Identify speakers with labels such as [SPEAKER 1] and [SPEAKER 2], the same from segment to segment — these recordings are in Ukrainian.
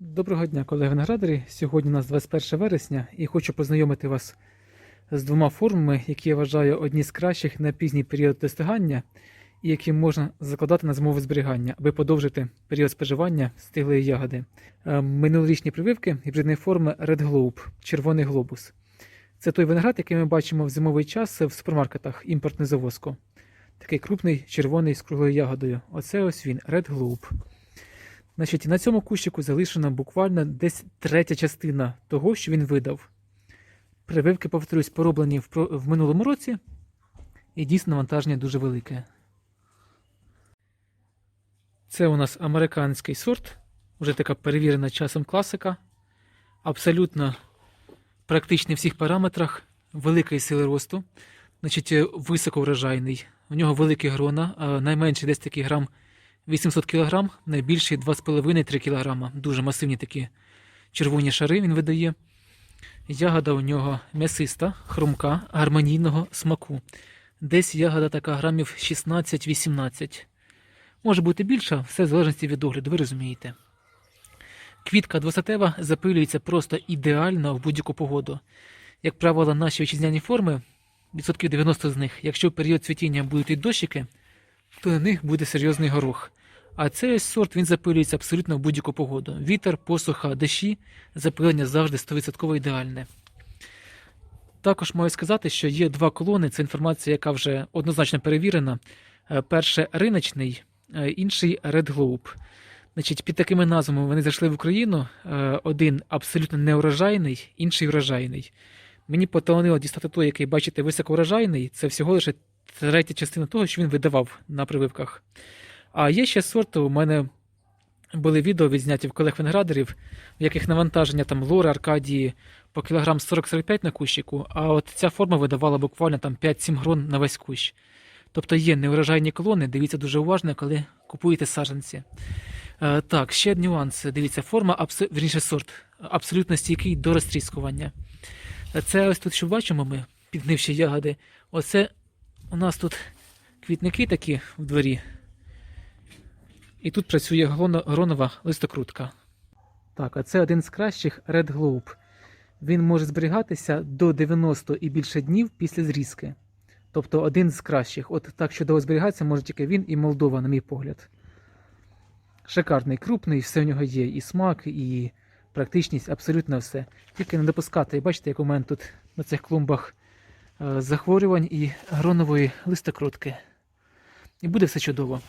[SPEAKER 1] Доброго дня, колеги виноградарі. Сьогодні у нас 21 вересня і хочу познайомити вас з двома формами, які я вважаю одні з кращих на пізній період достигання і які можна закладати на зимове зберігання, аби подовжити період споживання стиглої ягоди. Е, Минулорічні прививки гібридної форми Red Globe червоний глобус. Це той виноград, який ми бачимо в зимовий час в супермаркетах імпортне завозку. Такий крупний червоний з круглою ягодою. Оце ось він, Red Globe. Значить, на цьому кущику залишена буквально десь третя частина того, що він видав. Прививки, повторюсь, пороблені в, минулому році, і дійсно навантаження дуже велике. Це у нас американський сорт, вже така перевірена часом класика. Абсолютно практичний в всіх параметрах, великої сили росту, значить, е, високоврожайний. У нього великі грона, а найменший десь такий грам 800 кг, найбільший 2,5-3 кг. Дуже масивні такі червоні шари він видає. Ягода у нього м'ясиста, хрумка, гармонійного смаку. Десь ягода така грамів 16-18. Може бути більша, все в залежності від огляду, ви розумієте. Квітка двосатева запилюється просто ідеально в будь-яку погоду. Як правило, наші вітчизняні форми, відсотків 90 з них, якщо в період цвітіння будуть і дощики, то на них буде серйозний горох. А цей ось сорт він запилюється абсолютно в будь-яку погоду. Вітер, посуха, дощі, запилення завжди 100% ідеальне. Також маю сказати, що є два колони. Це інформація, яка вже однозначно перевірена. Е, Перше риночний, е, інший Red Globe. Значить, під такими назвами вони зайшли в Україну. Е, Один абсолютно неурожайний, інший врожайний. Мені поталанило дістати той, який бачите, високоврожайний. Це всього лише третя частина того, що він видавав на прививках. А є ще сорт, у мене були відео відзняті в колег виноградарів, в яких навантаження там лори, аркадії по кілограм 40-45 на кущику, а от ця форма видавала буквально там 5-7 грон на весь кущ. Тобто є неурожайні колони, дивіться дуже уважно, коли купуєте саджанці. Е, так, ще нюанс. Дивіться, форма, абсо... вірніше, сорт, абсолютно стійкий до розтріскування. Е, Це ось тут, що бачимо ми, підгнивші ягоди. Оце у нас тут квітники такі в дворі. І тут працює гронова листокрутка. Так, а це один з кращих Red Globe. Він може зберігатися до 90 і більше днів після зрізки. Тобто один з кращих. От так чудово зберігатися може тільки він і Молдова, на мій погляд. Шикарний, крупний, все в нього є. І смак, і практичність, абсолютно все. Тільки не допускати. Бачите, як у мене тут на цих клумбах е, захворювань і гронової листокрутки. І буде все чудово.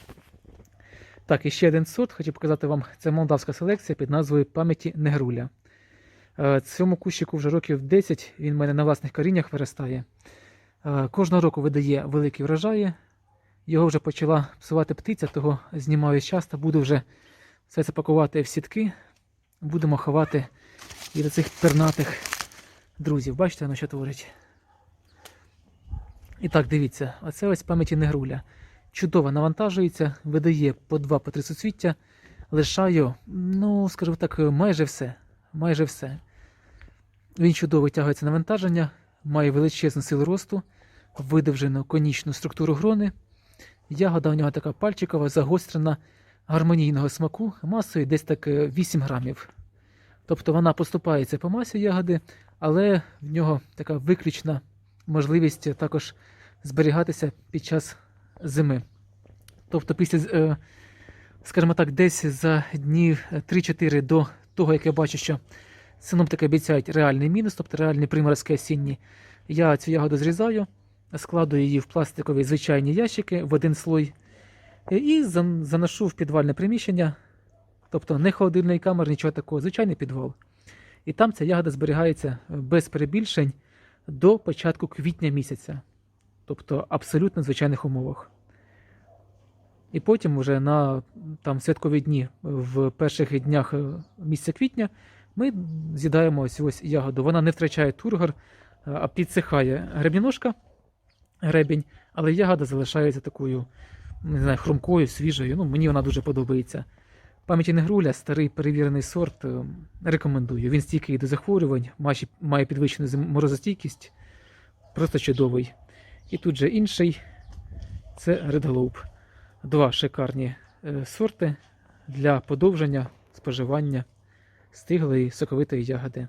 [SPEAKER 1] Так, і ще один сорт, хочу показати вам. Це молдавська селекція під назвою Пам'яті Негруля. Е, Цьому кущику вже років 10, він в мене на власних коріннях виростає. Е, Кожного року видає великі врожаї. Його вже почала псувати птиця, того знімаю часто. Буду вже все це пакувати в сітки. Будемо ховати і до цих пернатих друзів. Бачите, воно що творить? І так, дивіться, оце ось пам'яті негруля. Чудово навантажується, видає по два по три суцвіття. Лишаю, ну, скажімо так, майже все. Майже все. Він чудово витягується навантаження, має величезну силу росту, видовжену конічну структуру грони. Ягода у нього така пальчикова, загострена, гармонійного смаку, масою десь так е, 8 грамів. Тобто вона поступається по масі ягоди, але в нього така виключна можливість також зберігатися під час зими. Тобто, після, е, скажімо так, десь за днів 3-4 до того, як я бачу, що синоптики обіцяють реальний мінус, тобто реальний приморозки осінні, я цю ягоду зрізаю, складую її в пластикові звичайні ящики в один слой е, і заношу в підвальне приміщення. Тобто не холодильної камери, нічого такого, звичайний підвал. І там ця ягода зберігається без перебільшень до початку квітня місяця. Тобто абсолютно звичайних умовах. І потім, вже на там, святкові дні в перших днях е, місяця квітня, ми з'їдаємо ось ось ягоду. Вона не втрачає тургор, е, а підсихає гребіножка, гребінь, але ягода залишається такою, не знаю, хрумкою, свіжою. Ну, мені вона дуже подобається. Пам'яті негруля, старий перевірений сорт, е, рекомендую. Він стійкий до захворювань, має підвищену морозостійкість, просто чудовий. І тут же інший це Red Globe. Два шикарні е, сорти для подовження споживання стиглої соковитої ягоди.